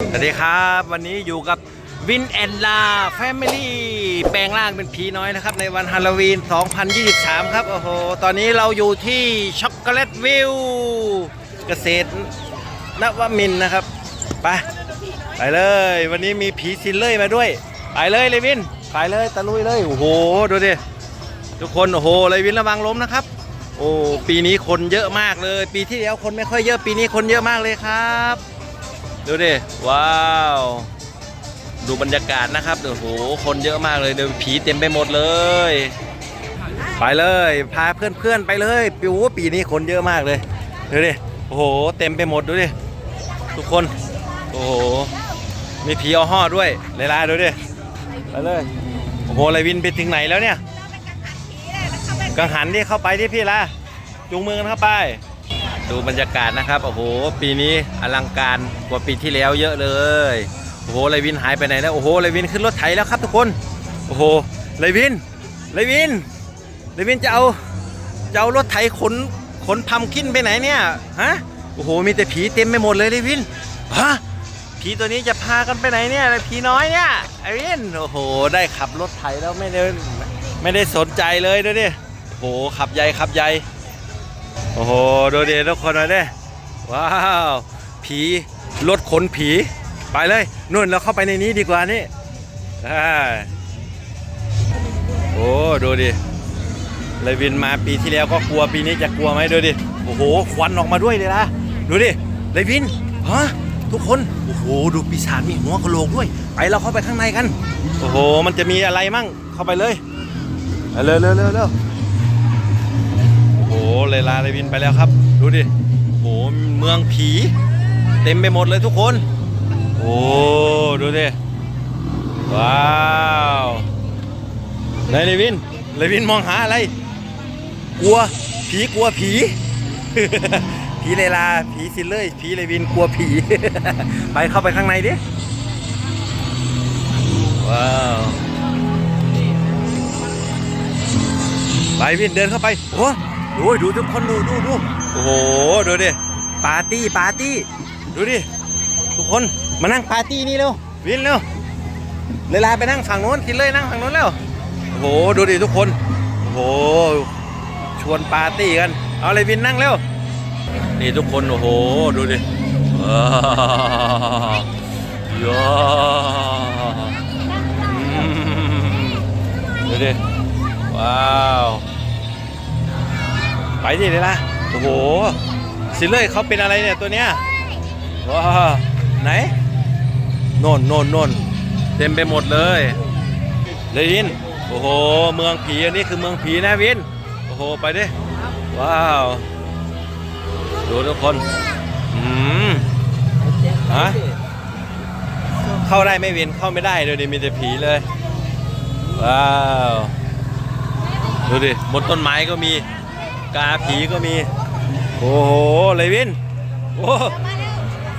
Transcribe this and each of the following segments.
สวัสดีครับ วันนี้อยู่กับวินแอนลาแฟมิลี่แปลงร่างเป็นผีน้อยนะครับ ในวันฮาโลวีน 2023 ครับ โอ้โห ตอนนี้เราอยู่ที่ช็อกโกแลตวิวเกษตรนวมินทร์นะครับ ไป ไปเลย วันนี้มีผีซินเล่ยมาด้วย ไปเลยเลยวิน ไปเลยตะลุยเลย โอ้โห ดูดิ ทุกคน โอ้โห เลยวินระวังล้มนะครับ โอ้ ปีนี้คนเยอะมากเลย ปีที่แล้วคนไม่ค่อยเยอะ ปีนี้คนเยอะมากเลยครับ ดูดิ ว้าว ดูบรรยากาศนะครับโอ้โห คนเยอะมากเลยเดี๋ยวผีเต็มไปหมดเลย ไปเลย พาเพื่อนๆไปเลยปีโอ้ปีนี้คนเยอะมากเลย ดูดิ โอ้โห เต็มไปหมดดูดิ ทุกคน โอ้โห มีผีเอาห่อด้วยเลยลาดูดิ ไปเลย โอ้โหไรวินไปถึงไหนแล้วเนี่ย กังหันที่เข้าไปที่พี่ละจูงมือกันเข้าไป ดูบรรยากาศนะครับโอ้โหปีนี้อลังการกว่าปีที่แล้วเยอะเลยโอ้โหไรวินหายไปไหนแล้วโอ้โหไรวินขึ้นรถไถแล้วครับทุกคนโอ้โหไรวินไรวินไรวินจะเอาจะเอารถไถขนขนพัมคินไปไหนเนี่ยฮะโอ้โหมีแต่ผีเต็มไปหมดเลยไรวินฮะผีตัวนี้จะพากันไปไหนเนี่ยผีน้อยเนี่ยไอวินโอ้โห ได้ขับรถไถแล้วไม่ได้ไม่ได้สนใจเลยดูดิโอ้โหขับใหญ่ขับใหญ่ อ้โหดูดิทุกคนเลยเด้ว้าวผีรถขนผี ไปเลยนู่นเราเข้าไปในนี้ดีกว่านี่อ่าโอ้ดูดิเลยวินมาปีที่แล้วก็กลัวปีนี้จะกลัวไหมดูดิโอ้โหควันออกมาด้วยเลยนะดูดิเลยวินฮะทุกคนโอ้โหดูปีศาจมีหัวกะโหลกด้วย ไปเราเข้าไปข้างในกัน โอ้โห มันจะมีอะไรมั่งเข้าไปเลยเร็วเร็วเร็วเร็ว เลยลาเลยวินไปแล้วครับ ดูดิโอ้โหเมืองผี เต็มไปหมดเลยทุกคน โอ้ดูดิ ว้าวไหนเลวินเลวินมองหาอะไร กลัวผีกลัวผี ผีเลลาผีซิลเลยผีเลวินกลัวผี ไปเข้าไปข้างในดิ ว้าวไปวินเดินเข้าไปโอ้ โหดูทุกคนดูดูดูโอ้โหดูดิปาร์ตี้ปาร์ตี้ดูดิทุกคนมานั่งปาร์ตี้นี่เร็ววินเร็วเลลาไปนั่งฝั่งโน้นกินเลยนั่งฝั่งโน้นเร็วโอ้โหดูดิทุกคนโอ้โหชวนปาร์ตี้กันเอาเลยวินนั่งเร็วนี่ทุกคนโอ้โหดูดิว้าวย้าอืมดูดิว้าว ไปดิเลยล่ะโอ้โหซิเลอร์เขาเป็นอะไรเนี่ยตัวเนี้ยว้าไหนโน่นโน่นโน่นเต็มไปหมดเลยเลยวินโอ้โหเมืองผีอันนี้คือเมืองผีนะวินโอ้โหไปดิว้าวดูทุกคนอืมฮะเข้าได้ไม่วินเข้าไม่ได้เลยดิมีแต่ผีเลยว้าวดูดิบนต้นไม้ก็มี กาผีก็มี โอ้โหเลยวินโอ้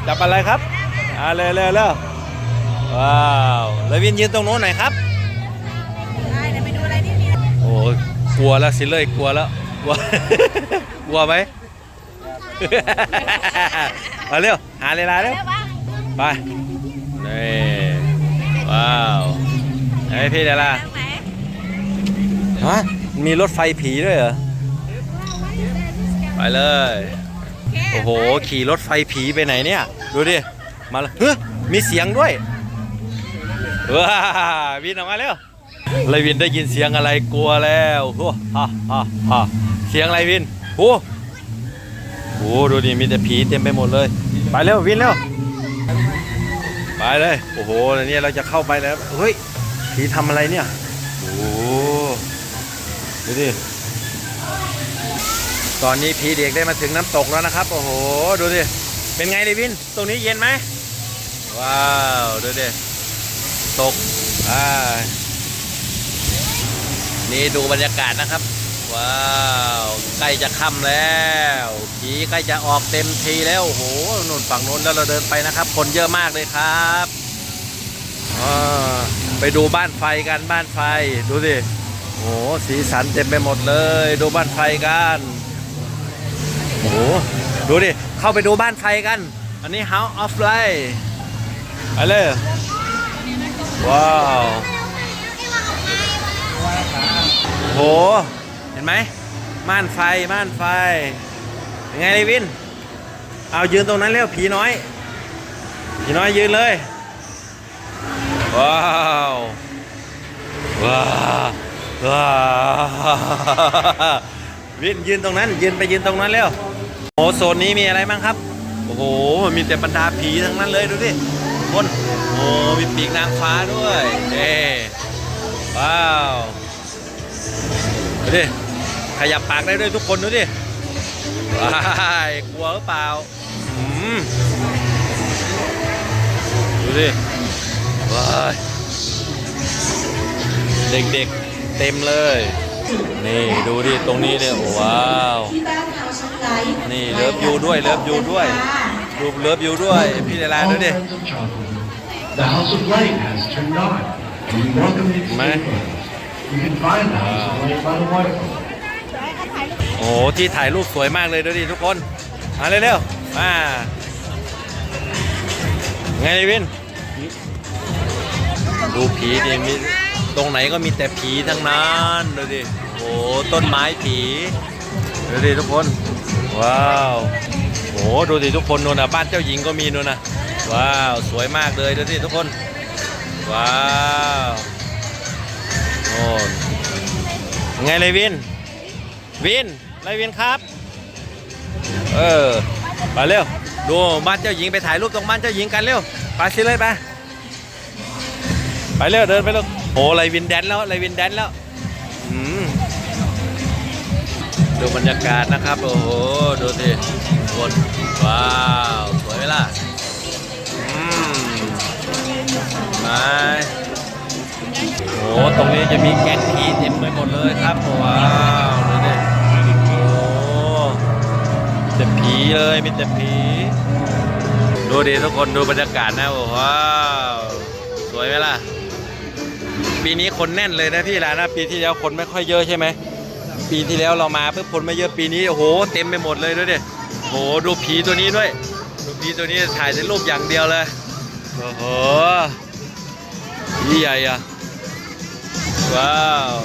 จับอะไรครับอ่าเร็วเร็วเร็วว้าวเลยวินยืนตรงโน้นหน่อยครับไปดูอะไรที่โอ้กลัวแล้วสิเลยกลัวแล้วกลัวกลัวไหมเอาเร็วหาเวลาเร็วแล้วปะไปนี่ว้าวไอพี่เดยวล่ะฮะมีรถไฟผีด้วยเหรอ ไปเลย โอ้โห ขี่รถไฟผีไปไหนเนี่ย ดูดิ มาเลยเฮ้ยมีเสียงด้วยว้าวินออกมาเร็วเลยวินได้ยินเสียงอะไรกลัวแล้วโอ้ฮ่าฮ่าฮ่าเสียงอะไรวินโอ้โหดูดิมีแต่ผีเต็มไปหมดเลย ไปเร็ววินเร็วไปเลยโอ้โหอันนี้เราจะเข้าไปแล้วเฮ้ยผีทำอะไรเนี่ยโอ้โหดูดิ ตอนนี้ผีเด็กได้มาถึงน้ำตกแล้วนะครับ โอ้โห ดูดิ เป็นไงเลยวิน ตรงนี้เย็นไหม ว้าว ดูดิ ตก อ่า นี่ดูบรรยากาศนะครับ ว้าว ใกล้จะค่ำแล้ว ผีใกล้จะออกเต็มทีแล้ว โอ้โหนู่นฝั่งนู้นแล้วเราเดินไปนะครับ คนเยอะมากเลยครับอ่าไปดูบ้านไฟกันบ้านไฟ ดูสิโอ้โห สีสันเต็มไปหมดเลย ดูบ้านไฟกัน โอ้โหดูดิ เข้าไปดูบ้านไฟกัน อันนี้ House of Light ไปเลย ว้าวโห เห็นไหม ม่านไฟ ม่านไฟ ยังไงเลยวิน เอายืนตรงนั้นเร็วผีน้อย ผีน้อยยืนเลย ว้าว ว้าวว้าว วินยืนตรงนั้น ยืนไปยืนตรงนั้นเร็วโอ้โซนนี้มีอะไรบ้างครับ โอ้โหมีแต่บรรดาผีทั้งนั้นเลยดูดิคนโอ้มีปีกนางฟ้าด้วยเอ้ว้าวดูดิขยับปากได้ด้วยทุกคนดูดิว้ายกลัวหรือเปล่าอืมดูดิว้ายเด็กๆเต็มเลย นี่ดูดิตรงนี้เนี่ยโอ้ว้าวที่บ้านเฮาช็อกไลท์นี่เลิฟยูด้วยเลิฟยูด้วยดูเลิฟยูด้วยพี่เดลา All ดูดิ kinds of chocolate. The House of Light has turned on, and we welcome you to Man. stay with us. You can find the House of Light by the waterfall. โอ้โหที่ถ่ายรูปสวยมากเลยดูดิทุกคนมาเร็วๆมาไงวินดูผีดิมี ตรงไหนก็มีแต่ผีทั้งนั้นดูดิโอ้ต้นไม้ผีดูดิทุกคน ว้าวโอ้ดูดิทุกคนนู่นนะบ้านเจ้าหญิงก็มีนู่นนะว้าวสวยมากเลยดูดิทุกคน ว้าวโอ้ไงเลยวิน วินไรวินครับ เออไปเร็วดูบ้านเจ้าหญิงไปถ่ายรูปตรงบ้านเจ้าหญิงกันเร็วไปสิเลยไปไปเร็วเดินไปเร็ว โอ้ไรวินแดนแล้วไรวินแดนแล้วดูบรรยากาศนะครับ โอ้โห ดูสิคนว้าว สวยไหมล่ะอืมมาโอ้ตรงนี้จะมีแก๊งผีเต็มไปหมดเลยครับ ว้าวดูดิโอ้มีแต่ผีเลยมีแต่ผี ดูดิทุกคนดูบรรยากาศนะโอ้ว้าว สวยไหมล่ะ ปีนี้คนแน่นเลยนะพี่ลานะปีที่แล้วคนไม่ค่อยเยอะใช่ไหมปีที่แล้วเรามาเพื่อคนไม่เยอะปีนี้โอ้โหเต็มไปหมดเลยด้วยดิโอ้โหดูผีตัวนี้ด้วย ดูผีตัวนี้ถ่ายแต่รูปอย่างเดียวเลยโอ้โหผีใหญ่อะว้าว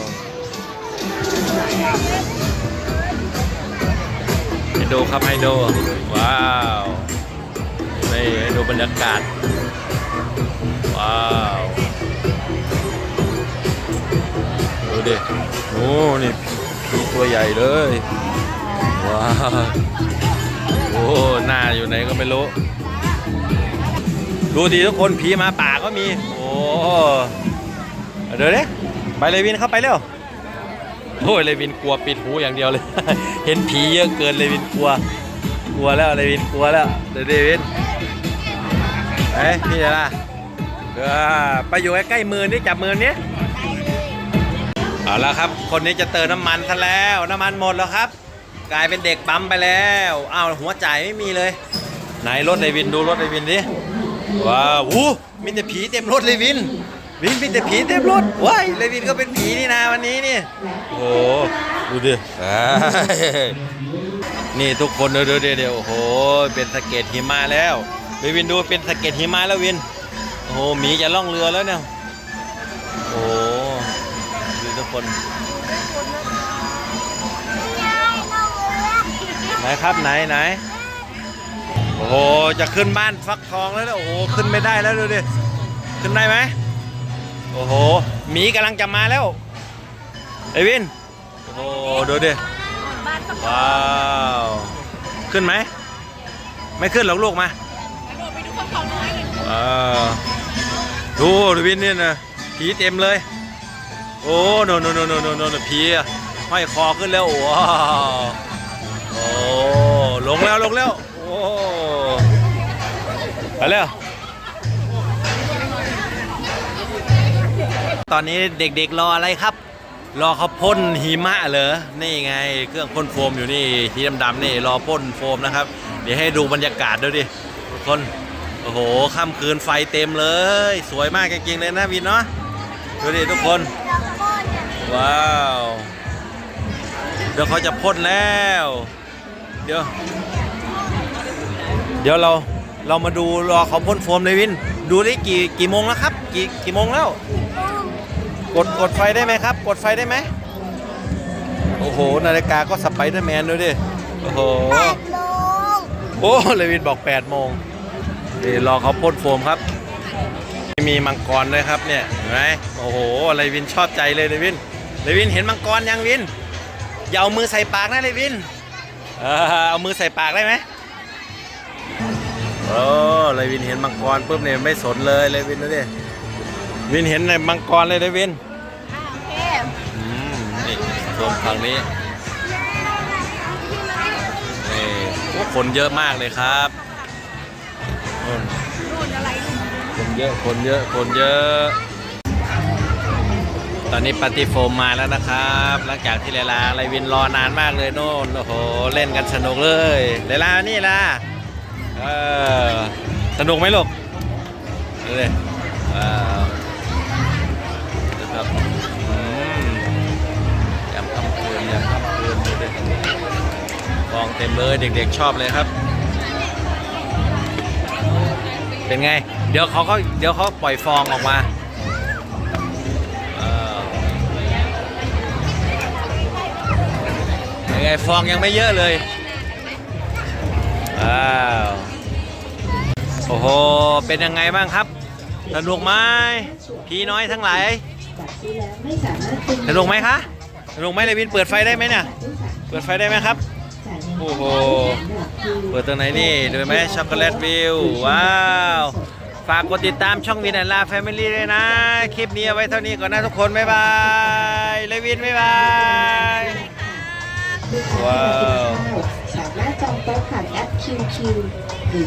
ให้ดูครับให้ดูว้าวนี่ให้ดูบรรยากาศว้าว ดูดิโอ้นี่ผีตัวใหญ่เลย ว้าวโอ้หน้าอยู่ไหนก็ไม่รู้ ดูดิทุกคนผีมาป่าก็มี โอ้เดี๋ยวเด้ไปเลยวินเข้าไปเร็วโอ้ยเลยวินกลัวปิดหูอย่างเดียวเลย เห็นผีเยอะเกินเลยวินกลัว กลัวแล้วเลยวินกลัวแล้วเดี๋ยวเดวินเอ้ยพี่เดี๋ยวล่ะเออไปอยู่ใกล้ๆมือนี่จับมือนี้ เอาละครับ คนนี้จะเติมน้ำมันซะแล้ว น้ำมันหมดแล้วครับ กลายเป็นเด็กปั๊มไปแล้วอ้าวหัวใจไม่มีเลย ไหนรถเลวินดูรถเลวินดิว้าวอู้มีแต่ผีเต็มรถเลวิน วินมีแต่ผีเต็มรถว้ายเลวินก็เป็นผีนี่นาวันนี้นี่โอ้โหดูดินี่ทุกคนดูดิเดี๋ยวโอ้โห เป็นสะเก็ดหิมะแล้วเลวินดูเป็นสะเก็ดหิมะแล้ววิน โอ้โหหมีจะล่องเรือแล้วเนี่ย คนไหนครับไหนไหนโอ้โหจะขึ้นบ้านฟักทองแล้วนะโอ้โหขึ้นไม่ได้แล้วดูดิขึ้นได้ไหมโอ้โหหมีกำลังจะมาแล้วไอวินโอ้โหดูดิบ้านสักว้าวขึ้นไหมไม่ขึ้นหรอกลูกมาโดดไปดูข้าวเขาน้อยเลยว้าวดูดูวินนี่นะผีเต็มเลย โอ้โนโนโนโนโนโนผีอะห้อยคอขึ้นแล้วว้าวโอ้ลงแล้วลงแล้วโอ้ไปแล้วตอนนี้เด็กๆรออะไรครับ รอเขาพ่นหิมะเหรอนี่ไงเครื่องพ่นโฟมอยู่นี่สีดำๆนี่รอพ่นโฟมนะครับ เดี๋ยวให้ดูบรรยากาศดูดิทุกคนโอ้โหค่ำคืนไฟเต็มเลย สวยมากจริงๆเลยนะวินเนาะดูดิทุกคน ว้าว เดี๋ยวเขาจะพ่นแล้ว เดี๋ยว เดี๋ยวเราเรามาดูรอเขาพ่นโฟมเลยวิน ดูดิกี่กี่โมงแล้วครับ กี่กี่โมงแล้ว กดกดไฟได้ไหมครับ กดไฟได้ไหมโอ้โห นาฬิกาก็สไปเดอร์แมนดูดิ โอ้โหแปดโมงโอ้เลวินบอก8โมงนี่รอเขาพ่นโฟมครับ มีมังกรด้วยครับเนี่ยเห็นไหมโอ้โหเลวินชอบใจเลยเลวิน เลวินเห็นมังกรยังวิน อย่าเอามือใส่ปากนะเลวิน เออเอามือใส่ปากได้ไหมโอ้เลวินเห็นมังกรปุ๊บเนี่ยไม่สนเลยเลวินดูดิวินเห็นในมังกรเลยเลวินอ่าโอเคอืมนี่ส่วนฝั่งนี้นี่โอ้คนเยอะมากเลยครับนู่น รุ่นอะไรรุ่น คนเยอะ คนเยอะ คนเยอะ ตอนนี้ปฏิโฟมมาแล้วนะครับ หลังจากที่เลลาไลวินรอนานมากเลยโน่นโอ้โหเล่นกันสนุกเลยเลลานี่ล่ะเออสนุกไหมลูกดูดิว้าวครับยำคำคืนยำคำคืนดูดิกองเต็มเลยเด็กๆชอบเลยครับ เป็นไง เดี๋ยวเขาก็เดี๋ยวเขาปล่อยฟองออกมา ไงฟองยังไม่เยอะเลยอ้าวโอ้โหเป็นยังไงบ้างครับสนุกไหมพี่น้อยทั้งหลายสนุกไหมคะสนุกไหมเลยวินเปิดไฟได้ไหมเนี่ยเปิดไฟได้ไหมครับโอ้โหเปิดตรงไหนนี่ดูไหมช็อกโกแลตวิวว้าวฝากกดติดตามช่องวินแอนลาแฟมิลี่ด้วยนะ คลิปนี้เอาไว้เท่านี้ก่อนนะทุกคน บ๊ายบาย เลวิน บ๊ายบาย ว้าว สามารถจองโต๊ะผ่านแอป QQ หรือ